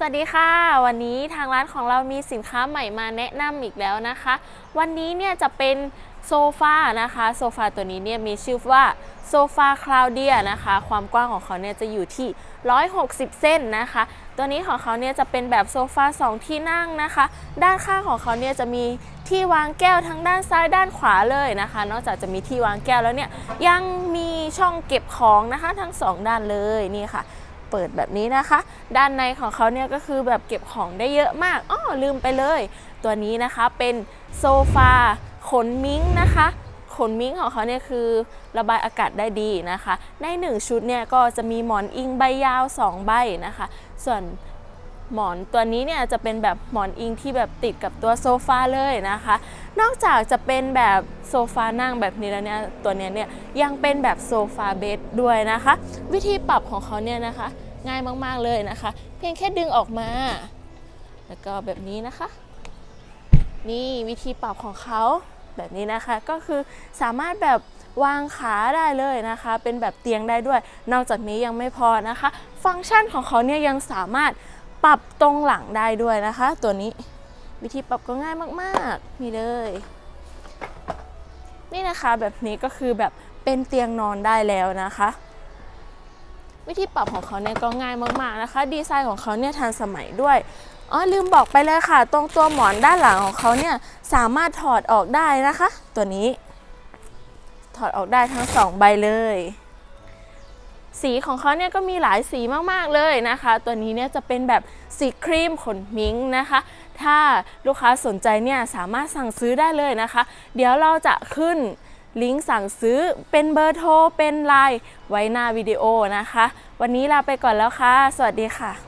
สวัสดีค่ะ วันนี้ทางร้านของเรามีสินค้าใหม่มาแนะนำอีกแล้วนะคะ วันนี้เนี่ยจะเป็นโซฟานะคะโซฟาตัวนี้เนี่ยมีชื่อว่าโซฟาคลาวเดียนะคะ ความกว้างของเขาเนี่ยจะอยู่ที่ 160 เส้นนะคะ ตัวนี้ของเขาเนี่ยจะเป็นแบบโซฟา2 ที่นั่งนะคะ ด้านข้างของเขาเนี่ยจะมีที่วางแก้วทั้งด้านซ้ายด้านขวาเลยนะคะ นอกจากจะมีที่วางแก้วแล้วเนี่ยยังมีช่องเก็บของนะคะทั้งสองด้านเลยนี่ค่ะ เปิดแบบนี้นะคะ ด้านในของเขาเนี่ยก็คือแบบเก็บของได้เยอะมากอ้อลืมไปเลย ตัวนี้นะคะเป็นโซฟาขนมิ้งนะคะขนมิ้งของเขาเนี่ยคือระบายอากาศได้ดีนะคะ ในหนึ่งชุดเนี่ยก็จะมีหมอนอิงใบยาว 2 ใบนะคะ ส่วนหมอนตัวนี้เนี่ยจะเป็นแบบหมอนอิงที่แบบติดกับตัวโซฟาเลยนะคะ นอกจากจะเป็นแบบโซฟานั่งแบบนี้แล้วเนี่ยตัวนี้เนี่ยยังเป็นแบบโซฟาเบดด้วยนะคะ วิธีปรับของเขาเนี่ยนะคะ ง่ายมากๆเลยนะคะ เพียงแค่ดึงออกมา แล้วก็แบบนี้นะคะ นี่วิธีปรับของเขาแบบนี้นะคะก็คือสามารถแบบวางขาได้เลยนะคะ เป็นแบบเตียงได้ด้วย นอกจากนี้ยังไม่พอนะคะ ฟังก์ชันของเขาเนี่ยยังสามารถปรับตรงหลังได้ด้วยนะคะ ตัวนี้ วิธีปรับก็ง่ายมากๆ นี่เลย นี่นะคะแบบนี้ก็คือแบบเป็นเตียงนอนได้แล้วนะคะ วิธีปรับของเขาเนี่ยก็ง่ายมากๆนะคะ ดีไซน์ของเขาเนี่ยทันสมัยด้วยอ๋อลืมบอกไปเลยค่ะ ตรงตัวหมอนด้านหลังของเขาเนี่ยสามารถถอดออกได้นะคะ ตัวนี้ ถอดออกได้ทั้งสองใบเลย สีของเขาเนี่ยก็มีหลายสีมากๆเลยนะคะ ตัวนี้เนี่ยจะเป็นแบบสีครีมขนมิ้งนะคะ ถ้าลูกค้าสนใจเนี่ยสามารถสั่งซื้อได้เลยนะคะ เดี๋ยวเราจะขึ้นลิงก์สั่งซื้อเป็นเบอร์โทร เป็นไลน์ไว้หน้าวิดีโอนะคะ วันนี้ลาไปก่อนแล้วค่ะ สวัสดีค่ะ